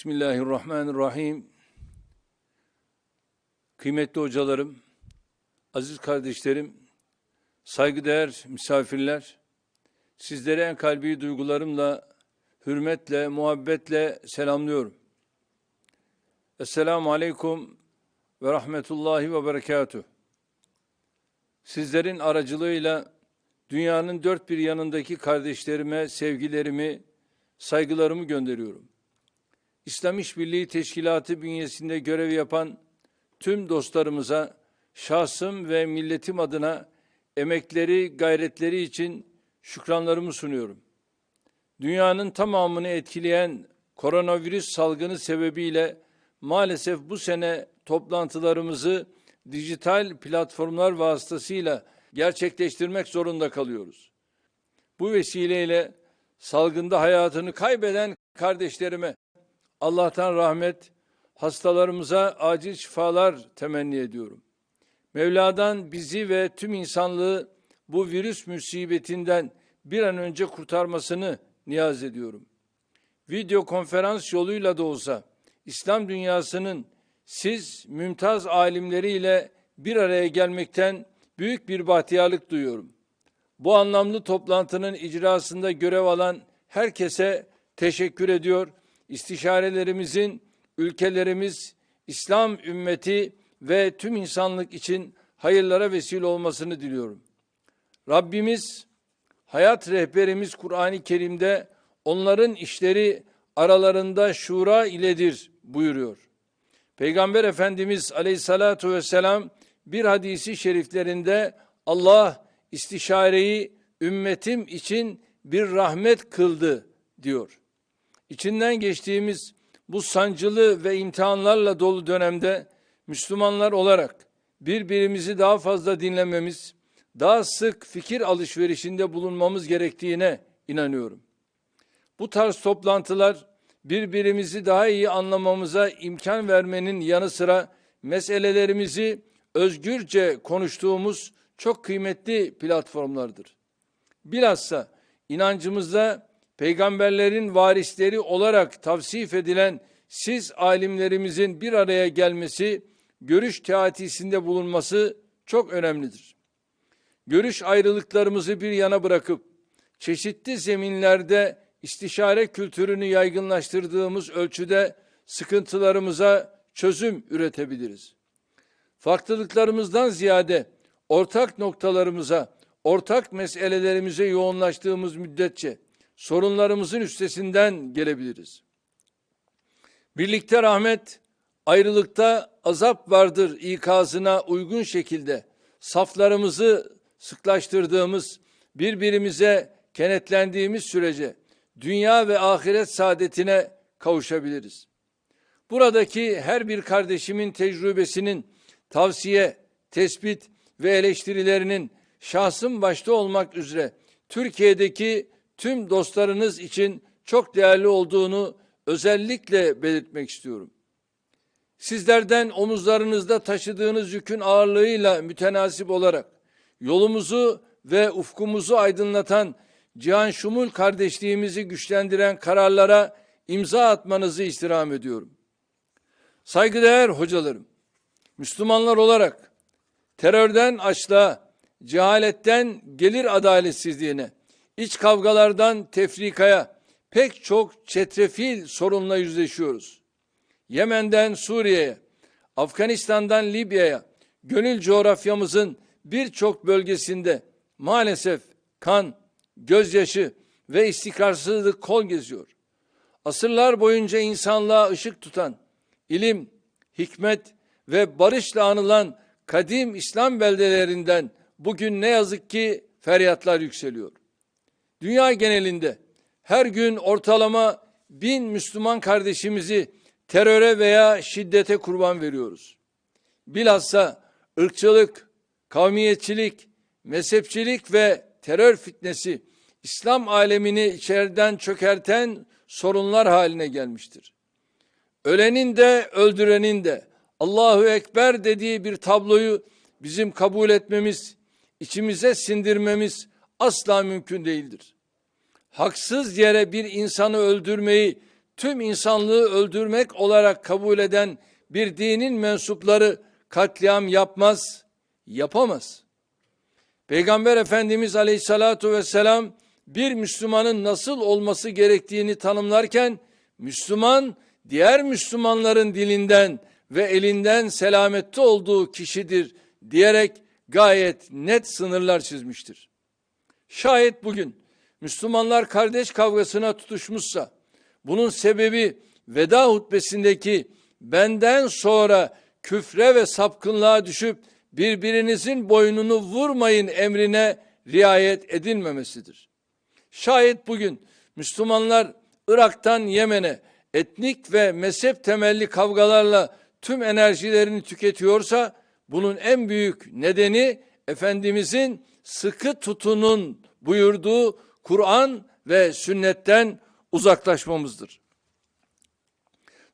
Bismillahirrahmanirrahim. Kıymetli hocalarım, aziz kardeşlerim, saygıdeğer misafirler, sizlere en kalbi duygularımla, hürmetle, muhabbetle selamlıyorum. Esselamu Aleyküm ve Rahmetullahi ve Berekatuh. Sizlerin aracılığıyla dünyanın dört bir yanındaki kardeşlerime sevgilerimi, saygılarımı gönderiyorum. İslam İşbirliği Teşkilatı bünyesinde görev yapan tüm dostlarımıza şahsım ve milletim adına emekleri, gayretleri için şükranlarımı sunuyorum. Dünyanın tamamını etkileyen koronavirüs salgını sebebiyle maalesef bu sene toplantılarımızı dijital platformlar vasıtasıyla gerçekleştirmek zorunda kalıyoruz. Bu vesileyle salgında hayatını kaybeden kardeşlerime Allah'tan rahmet, hastalarımıza acil şifalar temenni ediyorum. Mevla'dan bizi ve tüm insanlığı bu virüs musibetinden bir an önce kurtarmasını niyaz ediyorum. Video konferans yoluyla da olsa İslam dünyasının siz mümtaz alimleriyle bir araya gelmekten büyük bir bahtiyarlık duyuyorum. Bu anlamlı toplantının icrasında görev alan herkese teşekkür ediyor. İstişarelerimizin ülkelerimiz, İslam ümmeti ve tüm insanlık için hayırlara vesile olmasını diliyorum. Rabbimiz, hayat rehberimiz Kur'an-ı Kerim'de onların işleri aralarında şura iledir buyuruyor. Peygamber Efendimiz aleyhissalatu vesselam bir hadisi şeriflerinde Allah istişareyi ümmetim için bir rahmet kıldı diyor. İçinden geçtiğimiz bu sancılı ve imtihanlarla dolu dönemde Müslümanlar olarak birbirimizi daha fazla dinlememiz, daha sık fikir alışverişinde bulunmamız gerektiğine inanıyorum. Bu tarz toplantılar birbirimizi daha iyi anlamamıza imkan vermenin yanı sıra meselelerimizi özgürce konuştuğumuz çok kıymetli platformlardır. Bilhassa inancımızda peygamberlerin varisleri olarak tavsif edilen siz alimlerimizin bir araya gelmesi, görüş teatisinde bulunması çok önemlidir. Görüş ayrılıklarımızı bir yana bırakıp çeşitli zeminlerde istişare kültürünü yaygınlaştırdığımız ölçüde sıkıntılarımıza çözüm üretebiliriz. Farklılıklarımızdan ziyade ortak noktalarımıza, ortak meselelerimize yoğunlaştığımız müddetçe sorunlarımızın üstesinden gelebiliriz. Birlikte rahmet, ayrılıkta azap vardır ikazına uygun şekilde saflarımızı sıklaştırdığımız, birbirimize kenetlendiğimiz sürece dünya ve ahiret saadetine kavuşabiliriz. Buradaki her bir kardeşimin tecrübesinin tavsiye, tespit ve eleştirilerinin şahsım başta olmak üzere Türkiye'deki tüm dostlarınız için çok değerli olduğunu özellikle belirtmek istiyorum. Sizlerden omuzlarınızda taşıdığınız yükün ağırlığıyla mütenasip olarak yolumuzu ve ufkumuzu aydınlatan Cihan Şumul kardeşliğimizi güçlendiren kararlara imza atmanızı istirham ediyorum. Saygıdeğer hocalarım, Müslümanlar olarak terörden açlığa, cehaletten gelir adaletsizliğine, iç kavgalardan tefrikaya pek çok çetrefil sorunla yüzleşiyoruz. Yemen'den Suriye'ye, Afganistan'dan Libya'ya, gönül coğrafyamızın birçok bölgesinde maalesef kan, gözyaşı ve istikrarsızlık kol geziyor. Asırlar boyunca insanlığa ışık tutan, ilim, hikmet ve barışla anılan kadim İslam beldelerinden bugün ne yazık ki feryatlar yükseliyor. Dünya genelinde her gün ortalama bin Müslüman kardeşimizi teröre veya şiddete kurban veriyoruz. Bilhassa ırkçılık, kavmiyetçilik, mezhepçilik ve terör fitnesi İslam alemini içeriden çökerten sorunlar haline gelmiştir. Ölenin de öldürenin de Allahu Ekber dediği bir tabloyu bizim kabul etmemiz, içimize sindirmemiz asla mümkün değildir. Haksız yere bir insanı öldürmeyi tüm insanlığı öldürmek olarak kabul eden bir dinin mensupları katliam yapmaz, yapamaz. Peygamber Efendimiz Aleyhissalatu vesselam bir Müslümanın nasıl olması gerektiğini tanımlarken Müslüman diğer Müslümanların dilinden ve elinden selamette olduğu kişidir diyerek gayet net sınırlar çizmiştir. Şayet bugün Müslümanlar kardeş kavgasına tutuşmuşsa bunun sebebi veda hutbesindeki benden sonra küfre ve sapkınlığa düşüp birbirinizin boynunu vurmayın emrine riayet edilmemesidir. Şayet bugün Müslümanlar Irak'tan Yemen'e etnik ve mezhep temelli kavgalarla tüm enerjilerini tüketiyorsa bunun en büyük nedeni Efendimizin sıkı tutunun buyurduğu Kur'an ve sünnetten uzaklaşmamızdır.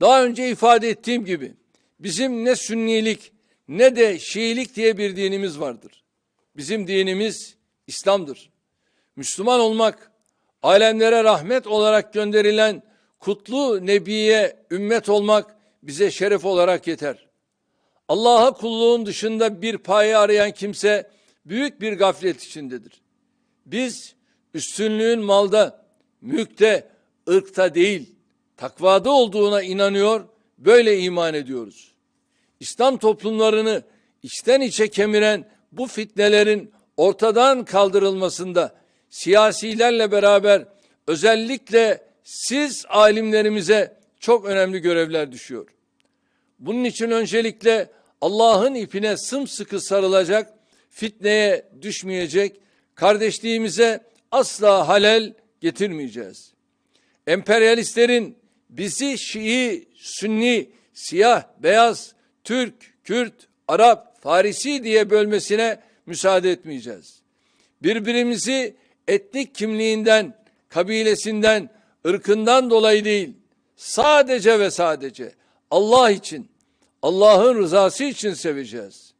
Daha önce ifade ettiğim gibi bizim ne sünnilik ne de şiilik diye bir dinimiz vardır. Bizim dinimiz İslam'dır. Müslüman olmak, alemlere rahmet olarak gönderilen kutlu nebiye ümmet olmak bize şeref olarak yeter. Allah'a kulluğun dışında bir paye arayan kimse büyük bir gaflet içindedir. Biz üstünlüğün malda, mülkte, ırkta değil, takvada olduğuna inanıyor, böyle iman ediyoruz. İslam toplumlarını içten içe kemiren bu fitnelerin ortadan kaldırılmasında siyasilerle beraber özellikle siz alimlerimize çok önemli görevler düşüyor. Bunun için öncelikle Allah'ın ipine sımsıkı sarılacak, fitneye düşmeyecek, kardeşliğimize asla halel getirmeyeceğiz. Emperyalistlerin bizi Şii, Sünni, siyah, beyaz, Türk, Kürt, Arap, Farisi diye bölmesine müsaade etmeyeceğiz. Birbirimizi etnik kimliğinden, kabilesinden, ırkından dolayı değil, sadece ve sadece Allah için, Allah'ın rızası için seveceğiz.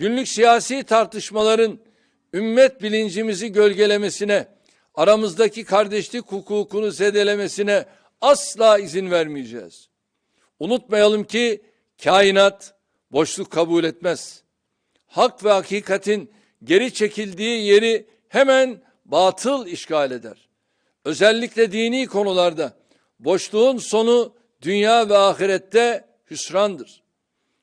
Günlük siyasi tartışmaların ümmet bilincimizi gölgelemesine, aramızdaki kardeşlik hukukunu zedelemesine asla izin vermeyeceğiz. Unutmayalım ki kainat boşluk kabul etmez. Hak ve hakikatin geri çekildiği yeri hemen batıl işgal eder. Özellikle dini konularda boşluğun sonu dünya ve ahirette hüsrandır.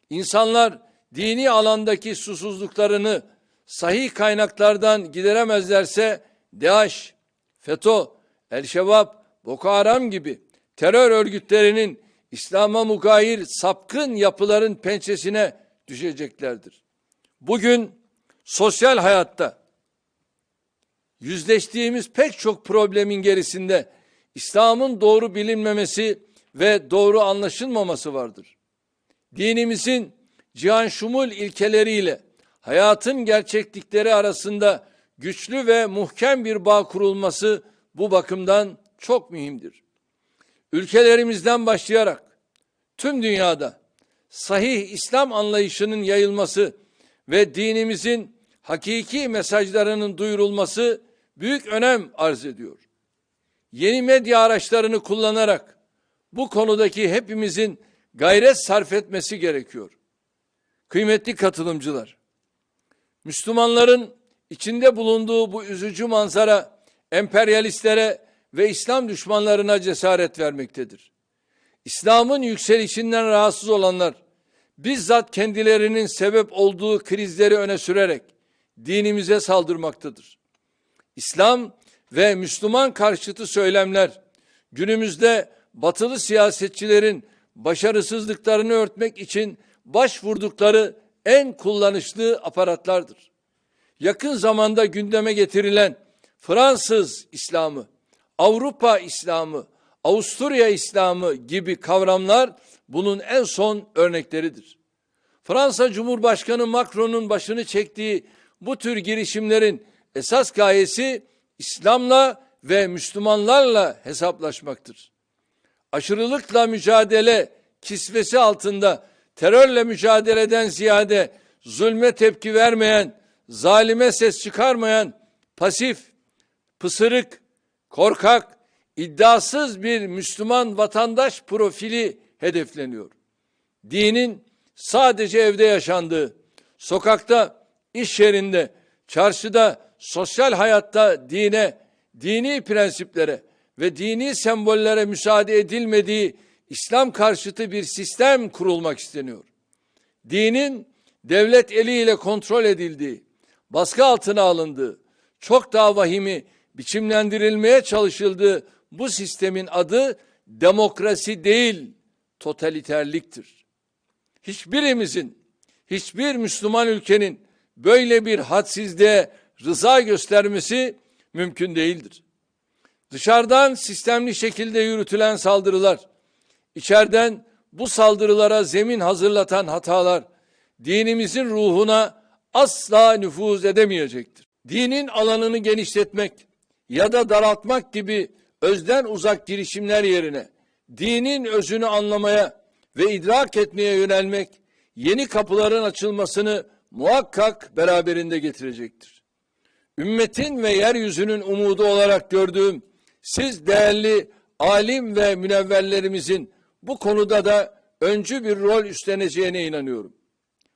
İnsanlar dini alandaki susuzluklarını sahih kaynaklardan gideremezlerse DAEŞ, FETÖ, El-Şebab, Boko Haram gibi terör örgütlerinin İslam'a mugayir sapkın yapıların pençesine düşeceklerdir. Bugün sosyal hayatta yüzleştiğimiz pek çok problemin gerisinde İslam'ın doğru bilinmemesi ve doğru anlaşılmaması vardır. Dinimizin cihan şumul ilkeleriyle hayatın gerçeklikleri arasında güçlü ve muhkem bir bağ kurulması bu bakımdan çok mühimdir. Ülkelerimizden başlayarak tüm dünyada sahih İslam anlayışının yayılması ve dinimizin hakiki mesajlarının duyurulması büyük önem arz ediyor. Yeni medya araçlarını kullanarak bu konudaki hepimizin gayret sarf etmesi gerekiyor. Kıymetli katılımcılar, Müslümanların içinde bulunduğu bu üzücü manzara emperyalistlere ve İslam düşmanlarına cesaret vermektedir. İslam'ın yükselişinden rahatsız olanlar bizzat kendilerinin sebep olduğu krizleri öne sürerek dinimize saldırmaktadır. İslam ve Müslüman karşıtı söylemler günümüzde batılı siyasetçilerin başarısızlıklarını örtmek için başvurdukları en kullanışlı aparatlardır. Yakın zamanda gündeme getirilen Fransız İslamı, Avrupa İslamı, Avusturya İslamı gibi kavramlar bunun en son örnekleridir. Fransa Cumhurbaşkanı Macron'un başını çektiği bu tür girişimlerin esas gayesi İslam'la ve Müslümanlarla hesaplaşmaktır. Aşırılıkla mücadele kisvesi altında terörle mücadeleden ziyade zulme tepki vermeyen, zalime ses çıkarmayan, pasif, pısırık, korkak, iddiasız bir Müslüman vatandaş profili hedefleniyor. Dinin sadece evde yaşandığı, sokakta, iş yerinde, çarşıda, sosyal hayatta dine, dini prensiplere ve dini sembollere müsaade edilmediği İslam karşıtı bir sistem kurulmak isteniyor. Dinin devlet eliyle kontrol edildiği, baskı altına alındığı, çok daha vahimi biçimlendirilmeye çalışıldığı bu sistemin adı demokrasi değil, totaliterliktir. Hiçbirimizin, hiçbir Müslüman ülkenin böyle bir hadsizliğe rıza göstermesi mümkün değildir. Dışarıdan sistemli şekilde yürütülen saldırılar, içeriden bu saldırılara zemin hazırlatan hatalar, dinimizin ruhuna asla nüfuz edemeyecektir. Dinin alanını genişletmek ya da daraltmak gibi özden uzak girişimler yerine dinin özünü anlamaya ve idrak etmeye yönelmek yeni kapıların açılmasını muhakkak beraberinde getirecektir. Ümmetin ve yeryüzünün umudu olarak gördüğüm siz değerli alim ve münevverlerimizin bu konuda da öncü bir rol üstleneceğine inanıyorum.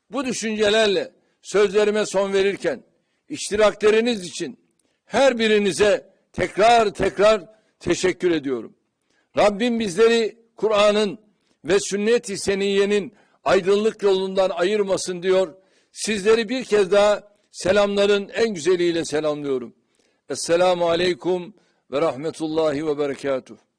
Bu düşüncelerle sözlerime son verirken iştirakleriniz için her birinize tekrar tekrar teşekkür ediyorum. Rabbim bizleri Kur'an'ın ve sünnet-i seniyyenin aydınlık yolundan ayırmasın diyor. Sizleri bir kez daha selamların en güzeliyle selamlıyorum. Esselamu aleyküm ve rahmetullahi ve berekatuhu.